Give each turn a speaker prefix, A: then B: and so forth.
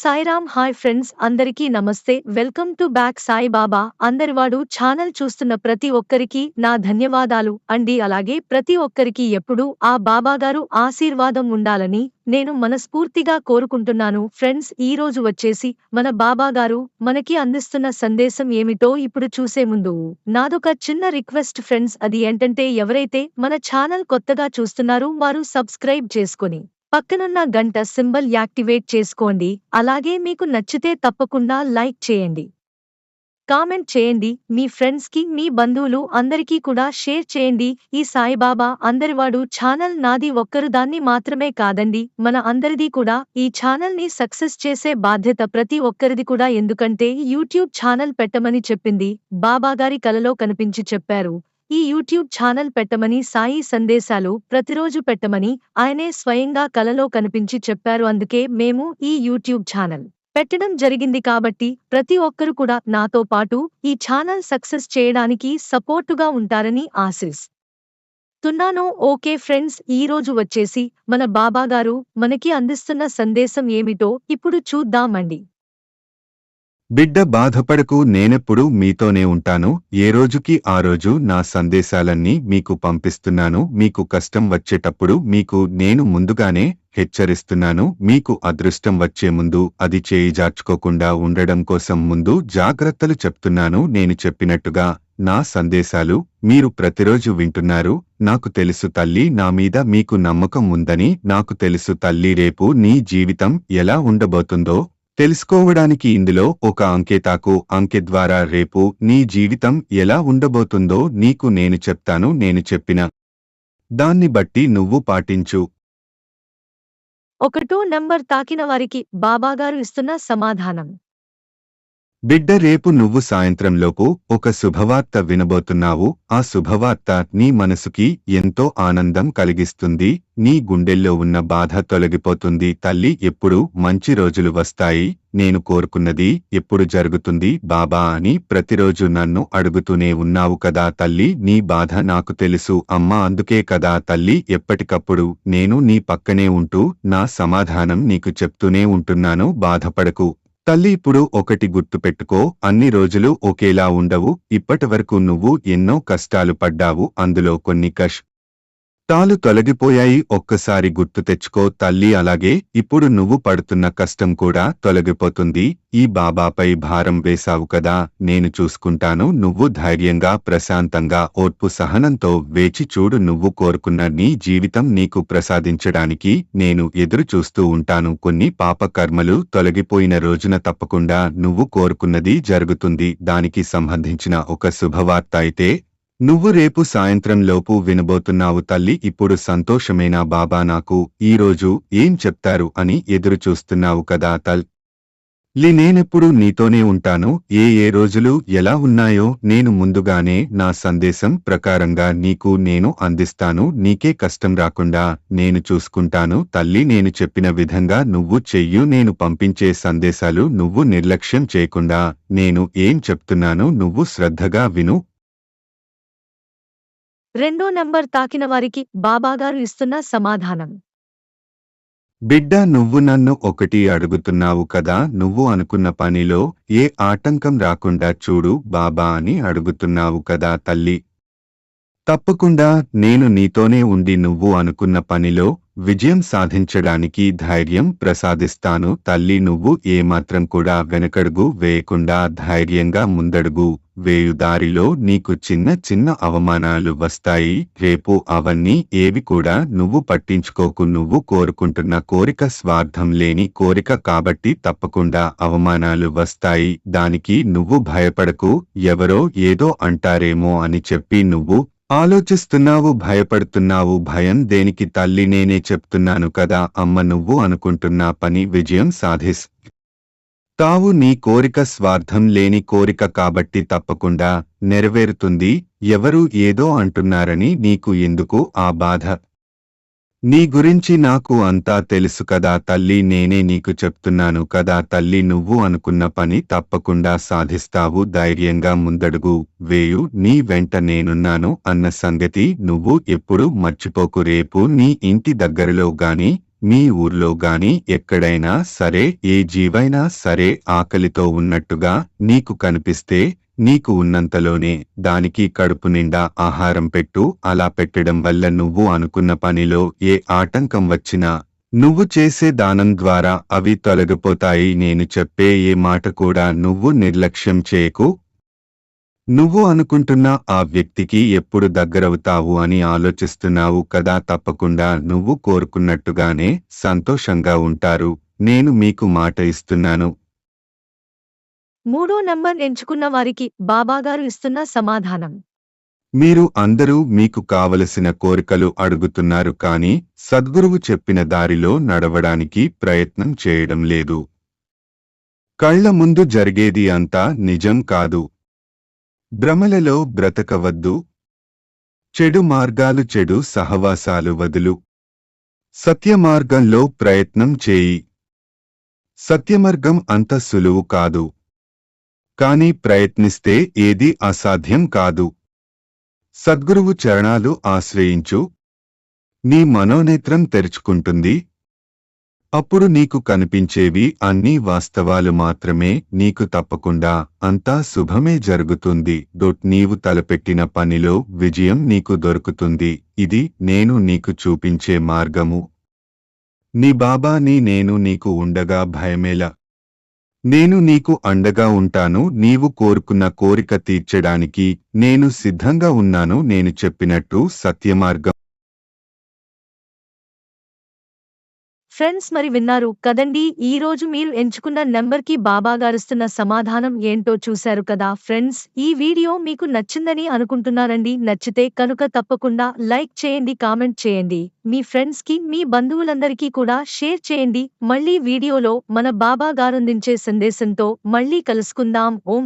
A: Sairam hi friends అందరికీ నమస్తే. Welcome to back Sai Baba. Andarivaadu channel చూస్తున్న ప్రతి ఒక్కరికి నా ధన్యవాదాలు. అండి అలాగే ప్రతి ఒక్కరికి ఎప్పుడూ ఆ బాబాగారు ఆశీర్వాదం ఉండాలని నేను మనస్ఫూర్తిగా కోరుకుంటున్నాను. ఫ్రెండ్స్ ఈ రోజు వచ్చేసి మన బాబాగారు మనకి అందిస్తున్న సందేశం ఏమిటో ఇప్పుడు చూసే ముందు నాదొక చిన్న రిక్వెస్ట్ ఫ్రెండ్స్. అది ఏంటంటే ఎవరైతే మన ఛానల్ కొత్తగా చూస్తున్నారో వారు సబ్స్క్రైబ్ చేసుకొని పక్కనున్న గంట సింబల్ యాక్టివేట్ చేసుకోండి. అలాగే మీకు నచ్చితే తప్పకుండా లైక్ చేయండి. కామెంట్ చేయండి. మీ ఫ్రెండ్స్కి మీ బంధువులు అందరికీ కూడా షేర్ చేయండి. ఈ సాయిబాబా అందరివాడు ఛానల్ నాది ఒక్కరు దాన్ని మాత్రమే కాదండి. మన అందరిది కూడా ఈ ఛానల్ని సక్సెస్ చేసే బాధ్యత ప్రతి ఒక్కరిది కూడా. ఎందుకంటే యూట్యూబ్ ఛానల్ పెట్టమని చెప్పింది. బాబాగారి కలలో కనిపించి చెప్పారు. ఈ యూట్యూబ్ ఛానల్ పెట్టమని సాయి సందేశాలు ప్రతిరోజు పెట్టమని ఆయనే స్వయంగా కలలో కనిపించి చెప్పారు. అందుకే మేము ఈ యూట్యూబ్ ఛానల్ పెట్టడం జరిగింది కాబట్టి ప్రతి ఒక్కరు కూడా నాతో పాటు ఈ ఛానల్ సక్సెస్ చేయడానికి సపోర్టుగా ఉంటారని ఆశిస్ తున్నాను. ఓకే ఫ్రెండ్స్ ఈ రోజు వచ్చేసి మన బాబాగారు మనకి అందిస్తున్న సందేశం ఏమిటో ఇప్పుడు చూద్దామండి.
B: బిడ్డ బాధపడకు నేనెప్పుడు మీతోనే ఉంటాను. ఏ రోజుకి ఆ రోజు నా సందేశాలన్నీ మీకు పంపిస్తున్నాను. మీకు కష్టం వచ్చేటప్పుడు మీకు నేను ముందుగానే హెచ్చరిస్తున్నాను. మీకు అదృష్టం వచ్చే ముందు అది చేయిజార్చుకోకుండా ఉండడం కోసం ముందు జాగ్రత్తలు చెప్తున్నాను. నేను చెప్పినట్టుగా నా సందేశాలు మీరు ప్రతిరోజు వింటున్నారు. నాకు తెలుసు తల్లి నా మీద మీకు నమ్మకం ఉందని. నాకు తెలుసు తల్లి రేపు నీ జీవితం ఎలా ఉండబోతుందో. తెలుసుకోవడానికి ఇందులో ఒక అంకెతాకు అంకె ద్వారా రేపు నీ జీవితం ఎలా ఉండబోతుందో నీకు నేను చెప్తాను నేను చెప్పిన దాన్ని బట్టి నువ్వు పాటించు.
A: ఒకటో నంబర్ తాకిన వారికి బాబాగారు ఇస్తున్న సమాధానం.
B: బిడ్డ రేపు నువ్వు సాయంత్రంలోపు ఒక శుభవార్త వినబోతున్నావు. ఆ శుభవార్త నీ మనసుకి ఎంతో ఆనందం కలిగిస్తుంది. నీ గుండెల్లో ఉన్న బాధ తొలగిపోతుంది. తల్లి ఎప్పుడు మంచి రోజులు వస్తాయి. నేను కోరుకున్నది ఎప్పుడు జరుగుతుంది. బాబా అని ప్రతిరోజు నన్ను అడుగుతూనే ఉన్నావు కదా తల్లి. నీ బాధ నాకు తెలుసు. అమ్మా అందుకే కదా తల్లి ఎప్పటికప్పుడు నేను నీ పక్కనే ఉంటూ నా సమాధానం నీకు చెప్తూనే ఉంటున్నాను. బాధపడకు. తల్లి ఇప్పుడు ఒకటి గుర్తుపెట్టుకో అన్ని రోజులు ఒకేలా ఉండవు. ఇప్పటివరకు నువ్వు ఎన్నో కష్టాలు పడ్డావు. అందులో కొన్ని కష్ తాలు తొలగిపోయాయి. ఒక్కసారి గుర్తు తెచ్చుకో తల్లి అలాగే ఇప్పుడు నువ్వు పడుతున్న కష్టం కూడా తొలగిపోతుంది. ఈ బాబాపై భారం వేశావు కదా నేను చూసుకుంటాను. నువ్వు ధైర్యంగా ప్రశాంతంగా ఓర్పు సహనంతో వేచి చూడు నువ్వు కోరుకున్న నీ జీవితం నీకు ప్రసాదించడానికి నేను ఎదురు చూస్తూ ఉంటాను. కొన్ని పాపకర్మలు తొలగిపోయిన రోజున తప్పకుండా నువ్వు కోరుకున్నది జరుగుతుంది. దానికి సంబంధించిన ఒక శుభవార్త అయితే నువ్వు రేపు సాయంత్రంలోపు వినబోతున్నావు తల్లి ఇప్పుడు సంతోషమేనా బాబా నాకు? ఈరోజు ఏం చెప్తారు అని ఎదురు చూస్తున్నావు కదా తల్. లి నేనెప్పుడు నీతోనే ఉంటాను? ఏ ఏ రోజులు ఎలా ఉన్నాయో? నేను ముందుగానే నా సందేశం ప్రకారంగా నీకు నేను అందిస్తాను. నీకే కష్టం రాకుండా నేను చూసుకుంటాను. తల్లి నేను చెప్పిన విధంగా నువ్వు చెయ్యు. నేను పంపించే సందేశాలు నువ్వు నిర్లక్ష్యం చేయకుండా నేను ఏం చెప్తున్నానో నువ్వు శ్రద్ధగా విను.
A: రెండో నంబర్ తాకిన వారికి బాబాగారు ఇస్తున్న సమాధానం.
B: బిడ్డ నువ్వు నన్ను ఒకటి అడుగుతున్నావు కదా నువ్వు అనుకున్న పనిలో ఏ ఆటంకం రాకుండా చూడు బాబా అని అడుగుతున్నావు కదా తల్లి. తప్పకుండా నేను నీతోనే ఉండి నువ్వు అనుకున్న పనిలో విజయం సాధించడానికి ధైర్యం ప్రసాదిస్తాను. తల్లి నువ్వు ఏమాత్రం కూడా వెనకడుగు వేయకుండా ధైర్యంగా ముందడుగు వేయు. దారిలో నీకు చిన్న చిన్న అవమానాలు వస్తాయి. రేపు అవన్నీ ఏవి కూడా నువ్వు పట్టించుకోకు. నువ్వు కోరుకుంటున్న కోరిక స్వార్థం లేని కోరిక కాబట్టి తప్పకుండా అవమానాలు వస్తాయి. దానికి నువ్వు భయపడకు. ఎవరో ఏదో అంటారేమో అని చెప్పి నువ్వు ఆలోచిస్తున్నావు భయపడుతున్నావు భయం దేనికి తల్లి నేనే చెప్తున్నాను కదా అమ్మ నువ్వు అనుకుంటున్నా పని విజయం సాధిస్. తావు నీ కోరిక స్వార్థం లేని కోరిక కాబట్టి తప్పకుండా నెరవేరుతుంది ఎవరూ ఏదో అంటున్నారని నీకు ఎందుకు ఆ బాధ? నీ గురించి నాకు అంతా తెలుసు కదా తల్లి నేనే నీకు చెప్తున్నాను కదా తల్లి నువ్వు అనుకున్న పని తప్పకుండా సాధిస్తావు ధైర్యంగా ముందడుగు వేయు నీ వెంట నేనున్నాను అన్న సంగతి నువ్వు ఎప్పుడు మర్చిపోకు రేపు నీ ఇంటి దగ్గరలో గాని మీ ఊర్లో గాని ఎక్కడైనా సరే ఏ జీవైనా సరే ఆకలితో ఉన్నట్టుగా నీకు కనిపిస్తే నీకు ఉన్నంతలోనే దానికి కడుపు నిండా ఆహారం పెట్టు. అలా పెట్టడం వల్ల నువ్వు అనుకున్న పనిలో ఏ ఆటంకం వచ్చినా నువ్వు చేసే దానం ద్వారా అవి తొలగిపోతాయి. నేను చెప్పే ఏ మాట కూడా నువ్వు నిర్లక్ష్యం చేయకు. నువ్వు అనుకుంటున్న ఆ వ్యక్తికి ఎప్పుడు దగ్గరవుతావు అని ఆలోచిస్తున్నావు కదా. తప్పకుండా నువ్వు కోరుకున్నట్టుగానే సంతోషంగా ఉంటారు. నేను మీకు మాట ఇస్తున్నాను.
A: మూడో నంబర్ ఎంచుకున్న వారికి బాబాగారు ఇస్తున్న సమాధానం.
B: మీరు అందరూ మీకు కావలసిన కోరికలు అడుగుతున్నారు కానీ సద్గురువు చెప్పిన దారిలో నడవడానికి ప్రయత్నం చేయడం లేదు. కళ్ళ ముందు జరిగేది అంతా నిజం కాదు. భ్రమలలో బ్రతకవద్దు. చెడు మార్గాలు చెడు సహవాసాలు వదులు. సత్యమార్గంలో ప్రయత్నం చేయి. సత్యమార్గం అంత సులువు కాదు. కాని ప్రయత్నిస్తే ఏది అసాధ్యం కాదు. సద్గురువు చరణాలు ఆశ్రయించు. నీ మనోనేత్రం తెరుచుకుంటుంది. అప్పుడు నీకు కనిపించేవి అన్నీ వాస్తవాలు మాత్రమే నీకు తప్పకుండా అంతా శుభమే జరుగుతుంది. డొట్ నీవు తలపెట్టిన పనిలో విజయం నీకు దొరుకుతుంది. ఇది నేను నీకు చూపించే మార్గము. నీ బాబా నీ నేను నీకు ఉండగా భయమేలా. నేను నీకు అండగా ఉంటాను నీవు కోరుకున్న కోరిక తీర్చడానికి నేను సిద్ధంగా ఉన్నాను నేను చెప్పినట్టు సత్యమార్గం
A: ఫ్రెండ్స్ మరి విన్నారు కదండి ఈ రోజు మీరు ఎంచుకున్న నెంబర్కి బాబాగారిస్తున్న సమాధానం ఏంటో చూశారు కదా ఫ్రెండ్స్. ఈ వీడియో మీకు నచ్చిందని అనుకుంటున్నారండి. నచ్చితే కనుక తప్పకుండా లైక్ చేయండి కామెంట్ చేయండి. మీ ఫ్రెండ్స్కి మీ బంధువులందరికీ కూడా షేర్ చేయండి. మళ్ళీ వీడియోలో మన బాబా గారందించే సందేశంతో మళ్ళీ కలుసుకుందాం. ఓం